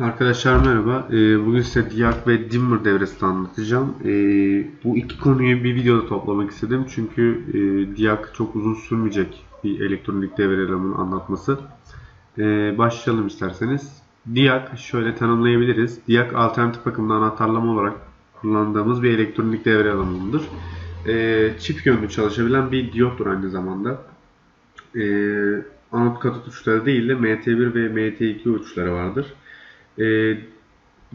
Arkadaşlar merhaba. Ee, bugün size Diak ve Dimmer devresini anlatacağım. Ee, bu iki konuyu bir videoda toplamak istedim. Çünkü e, Diak çok uzun sürmeyecek bir elektronik devre elemanı anlatması. Ee, başlayalım isterseniz. Diak şöyle tanımlayabiliriz. Diak alternatif akımda anahtarlama olarak kullandığımız bir elektronik devre elemanıdır. Çift yönlü çalışabilen bir diyottur aynı zamanda. Anot katot uçları değil de MT1 ve MT2 uçları vardır. E,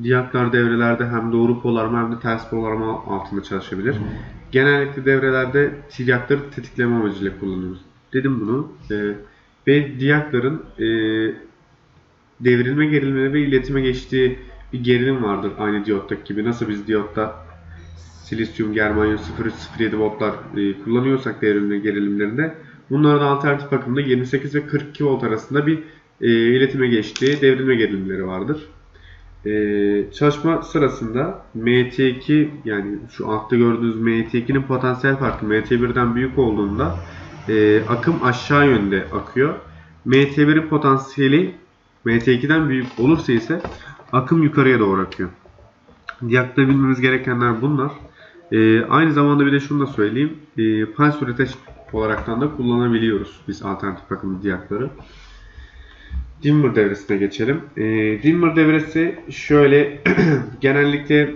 diyaklar devrelerde hem doğru polarma hem de ters polarma altında çalışabilir. Genellikle devrelerde diyakları tetikleme amacıyla kullanıyoruz. Dedim bunu. E, ve diyakların e, devrilme gerilimleri ve iletime geçtiği bir gerilim vardır aynı diyottaki gibi. Nasıl biz diyotta silisyum, germanyum 0307 voltlar e, kullanıyorsak devrilme gerilimlerinde bunların alternatif akımda 28 ve 42 volt arasında bir e, iletime geçtiği devrilme gerilimleri vardır. E, çalışma sırasında MT2 yani şu altta gördüğünüz MT2'nin potansiyel farkı MT1'den büyük olduğunda e, akım aşağı yönde akıyor. MT1'in potansiyeli MT2'den büyük olursa ise akım yukarıya doğru akıyor. Diyakta bilmemiz gerekenler bunlar. E, aynı zamanda bir de şunu da söyleyeyim. E, pulse üreteç olaraktan da kullanabiliyoruz biz alternatif akımlı diyakları. Dimmer devresine geçelim. E, Dimmer devresi şöyle genellikle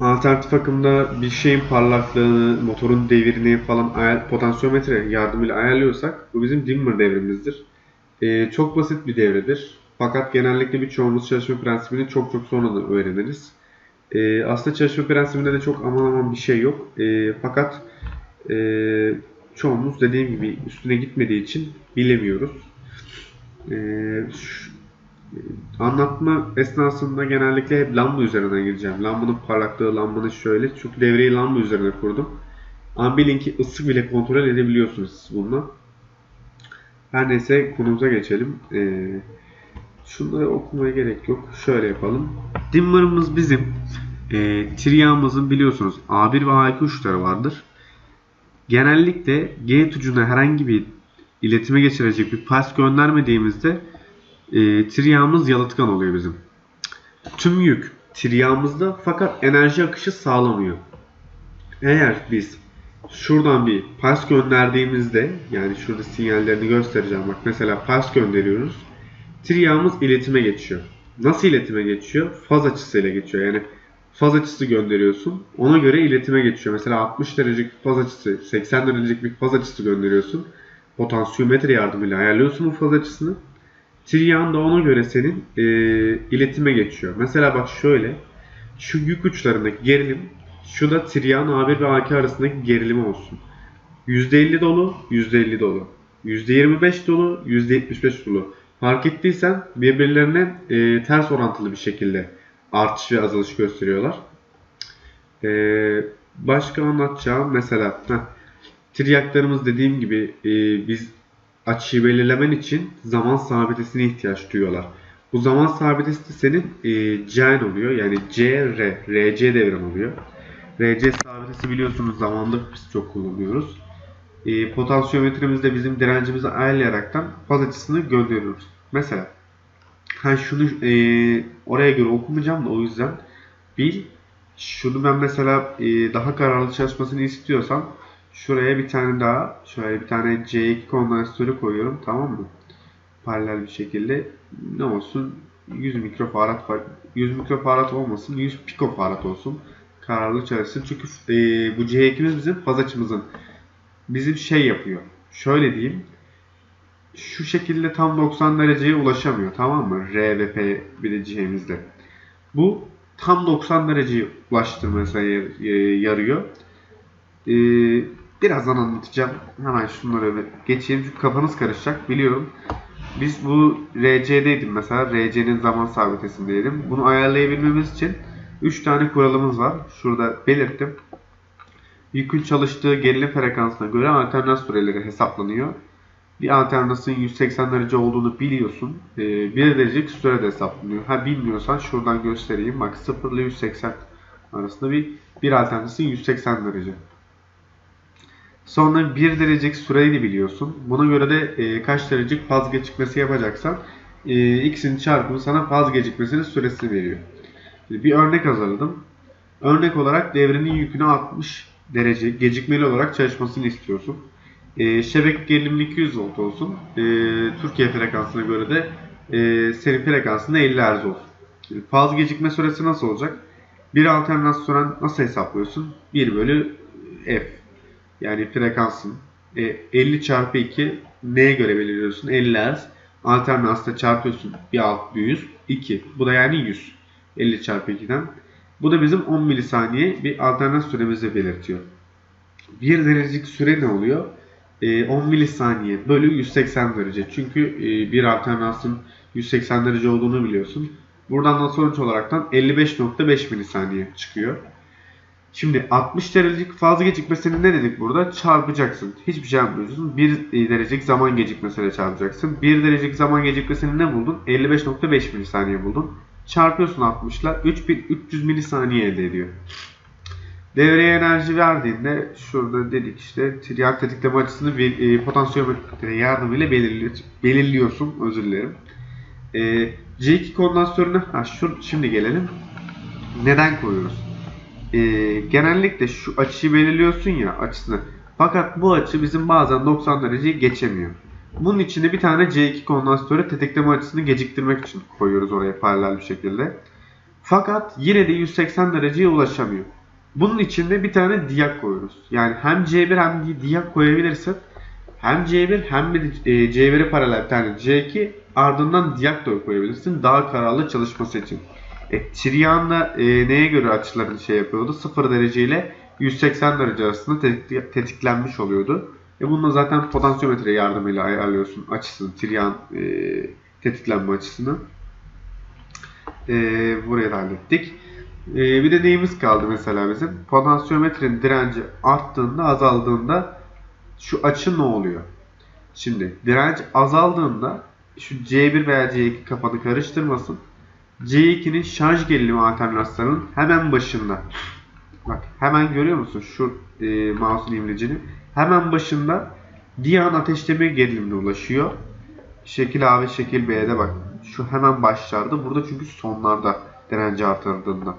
alternatif akımda bir şeyin parlaklığını, motorun devirini falan ayar, potansiyometre yardımıyla ayarlıyorsak bu bizim dimmer devremizdir. E, çok basit bir devredir. Fakat genellikle birçoğumuz çalışma prensibini çok çok sonradan öğreniriz. E, aslında çalışma prensibinde de çok aman aman bir şey yok. E, fakat e, çoğumuz dediğim gibi üstüne gitmediği için bilemiyoruz. Ee, şu- anlatma esnasında genellikle hep lamba üzerinden gideceğim. Lambanın parlaklığı, lambanın şöyle. Çünkü devreyi lamba üzerine kurdum. Ama bilin ki ısı bile kontrol edebiliyorsunuz siz bununla. Her neyse konumuza geçelim. Ee, şunları okumaya gerek yok. Şöyle yapalım. Dimmer'ımız bizim. E, Triağımızın biliyorsunuz A1 ve A2 uçları vardır. Genellikle G ucuna herhangi bir iletime geçirecek bir pas göndermediğimizde e, triyağımız yalıtkan oluyor bizim. Tüm yük triyağımızda fakat enerji akışı sağlamıyor. Eğer biz şuradan bir pas gönderdiğimizde yani şurada sinyallerini göstereceğim bak mesela pas gönderiyoruz. Triyağımız iletime geçiyor. Nasıl iletime geçiyor? Faz açısıyla geçiyor. Yani faz açısı gönderiyorsun. Ona göre iletime geçiyor. Mesela 60 derecelik faz açısı, 80 derecelik bir faz açısı gönderiyorsun potansiyometre yardımıyla ayarlıyorsun bu faz açısını. Triyağın da ona göre senin e, iletime geçiyor. Mesela bak şöyle. Şu yük uçlarındaki gerilim şu da triyağın A1 ve A2 arasındaki gerilimi olsun. %50 dolu, %50 dolu. %25 dolu, %75 dolu. Fark ettiysen birbirlerine e, ters orantılı bir şekilde artış ve azalış gösteriyorlar. E, başka anlatacağım mesela heh, Triyaklarımız dediğim gibi e, biz açıyı belirlemen için zaman sabitesine ihtiyaç duyuyorlar. Bu zaman sabitesi de senin e, C'in oluyor. Yani C, R, RC devrim oluyor. RC sabitesi biliyorsunuz zamanda biz çok kullanıyoruz. E, potansiyometremizde bizim direncimizi ayarlayaraktan faz açısını gönderiyoruz. Mesela ha şunu e, oraya göre okumayacağım da o yüzden bil. Şunu ben mesela e, daha kararlı çalışmasını istiyorsam Şuraya bir tane daha, şöyle bir tane C2 kondansatörü koyuyorum tamam mı? Paralel bir şekilde ne olsun? 100 mikrofarad var. 100 mikrofarad olmasın, 100 pikofarad olsun. Kararlı çalışsın. Çünkü e, bu C2'miz bizim faz açımızın bizim şey yapıyor. Şöyle diyeyim. Şu şekilde tam 90 dereceye ulaşamıyor tamam mı? R ve P bileceğimizde. Bu tam 90 dereceye ulaştırmasına yarıyor. Ee, birazdan anlatacağım. Hemen şunları bir geçeyim çünkü kafanız karışacak biliyorum. Biz bu RC'deydim mesela. RC'nin zaman sabitesindeydim. Bunu ayarlayabilmemiz için 3 tane kuralımız var. Şurada belirttim. Yükün çalıştığı gerilim frekansına göre alternans süreleri hesaplanıyor. Bir alternansın 180 derece olduğunu biliyorsun. Ee, 1 derecelik süre hesaplanıyor. Ha bilmiyorsan şuradan göstereyim. Bak 0 ile 180 arasında bir bir alternansın 180 derece. Sonra 1 derecelik süreyi de biliyorsun. Buna göre de e, kaç derecelik faz gecikmesi yapacaksan e, x'in çarpımı sana faz gecikmesinin süresini veriyor. Bir örnek hazırladım. Örnek olarak devrenin yükünü 60 derece gecikmeli olarak çalışmasını istiyorsun. E, şebeke gerilimli 200 volt olsun. E, Türkiye frekansına göre de e, senin frekansında 50 Hz olsun. Şimdi faz gecikme süresi nasıl olacak? Bir alternasyon nasıl hesaplıyorsun? 1 bölü f. Yani frekansın. E, 50 çarpı 2 neye göre belirliyorsun? 50 Hz. Alternansla çarpıyorsun. Bir alt bir 100. 2. Bu da yani 100. 50 çarpı 2'den. Bu da bizim 10 milisaniye bir alternans süremizi belirtiyor. 1 derecelik süre ne oluyor? E, 10 milisaniye bölü 180 derece. Çünkü e, bir alternansın 180 derece olduğunu biliyorsun. Buradan da sonuç olaraktan 55.5 milisaniye çıkıyor. Şimdi 60 derecelik faz gecikmesini ne dedik burada? Çarpacaksın. Hiçbir şey yapmıyorsun. 1 derecelik zaman gecikmesiyle çarpacaksın. 1 derecelik zaman gecikmesini ne buldun? 55.5 milisaniye buldun. Çarpıyorsun 60 ile 3300 milisaniye elde ediyor. Devreye enerji verdiğinde şurada dedik işte triyal tetikleme açısını e, potansiyometre yardımıyla belirli, belirliyorsun. Özür dilerim. E, C2 kondansörünü ha, şu, şimdi gelelim. Neden koyuyoruz? E, genellikle şu açıyı belirliyorsun ya açısını. Fakat bu açı bizim bazen 90 dereceyi geçemiyor. Bunun içine bir tane C2 kondansatörü tetikleme açısını geciktirmek için koyuyoruz oraya paralel bir şekilde. Fakat yine de 180 dereceye ulaşamıyor. Bunun içinde bir tane diyak koyuyoruz. Yani hem C1 hem diyak koyabilirsek hem C1 hem de C1'e paralel bir tane C2 ardından diyak da koyabilirsin daha kararlı çalışması için. E, Trian'la e, neye göre açılarını şey yapıyordu? 0 derece ile 180 derece arasında tetik, tetiklenmiş oluyordu. E bununla zaten potansiyometre yardımıyla ayarlıyorsun açısını, Trian e, tetiklenme açısını. E, buraya da hallettik. E, bir de neyimiz kaldı mesela bizim? Potansiyometrenin direnci arttığında, azaldığında şu açı ne oluyor? Şimdi direnç azaldığında şu C1 veya C2 kafanı karıştırmasın. C2'nin şarj gerilimi alternasyonunun hemen başında. Bak hemen görüyor musun şu e, mouse'un imlecini? Hemen başında Diyan ateşleme gerilimine ulaşıyor. Şekil A ve şekil B'de bak. Şu hemen başlarda. Burada çünkü sonlarda direnci artırdığında.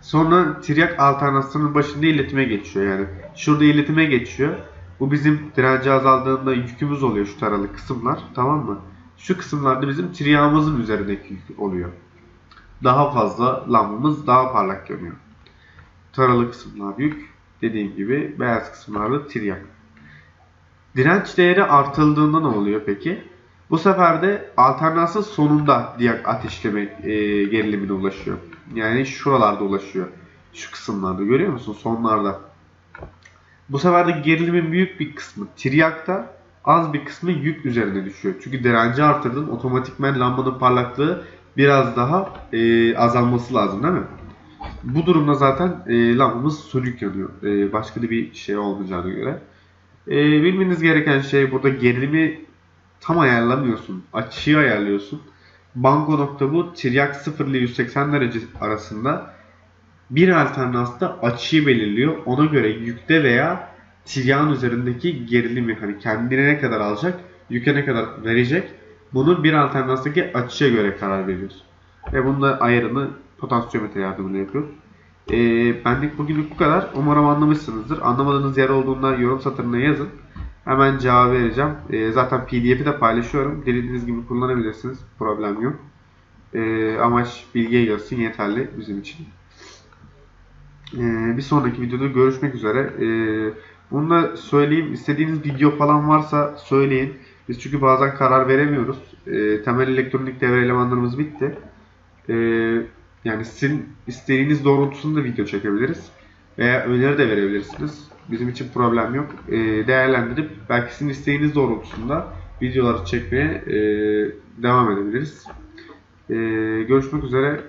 Sonra triyak alternasyonun başında iletime geçiyor yani. Şurada iletime geçiyor. Bu bizim direnci azaldığında yükümüz oluyor şu taralı kısımlar. Tamam mı? Şu kısımlarda bizim triyağımızın üzerindeki yük oluyor. Daha fazla lambamız daha parlak yanıyor. Taralı kısımlar yük. Dediğim gibi beyaz kısımlarda triyak. Direnç değeri artıldığında ne oluyor peki? Bu sefer de alternasyon sonunda diyak ateşleme e, gerilimine ulaşıyor. Yani şuralarda ulaşıyor. Şu kısımlarda görüyor musun? Sonlarda. Bu sefer de gerilimin büyük bir kısmı triyakta az bir kısmı yük üzerine düşüyor. Çünkü direnci artırdın otomatikmen lambanın parlaklığı biraz daha e, azalması lazım değil mi? Bu durumda zaten e, lambamız sönük yanıyor. E, başka da bir şey olmayacağına göre. E, bilmeniz gereken şey burada gerilimi tam ayarlamıyorsun. Açıyı ayarlıyorsun. Banko nokta bu. Tiryak 0 ile 180 derece arasında bir alternansta açıyı belirliyor. Ona göre yükte veya tiryağın üzerindeki gerilimi hani kendine ne kadar alacak, yüke ne kadar verecek bunu bir alternanstaki açıya göre karar veriyoruz. Ve bunun da ayarını potansiyometre yardımıyla yapıyoruz. E, benlik bugünlük bu kadar. Umarım anlamışsınızdır. Anlamadığınız yer olduğunda yorum satırına yazın. Hemen cevap vereceğim. E, zaten pdf'i de paylaşıyorum. Dilediğiniz gibi kullanabilirsiniz. Problem yok. E, amaç bilgiye gelsin yeterli bizim için. E, bir sonraki videoda görüşmek üzere. E, bunu da söyleyeyim. İstediğiniz video falan varsa söyleyin. Biz çünkü bazen karar veremiyoruz. E, temel elektronik devre elemanlarımız bitti. E, yani sizin istediğiniz doğrultusunda video çekebiliriz. Veya öneri de verebilirsiniz. Bizim için problem yok. E, değerlendirip belki sizin isteğiniz doğrultusunda videoları çekmeye e, devam edebiliriz. E, görüşmek üzere.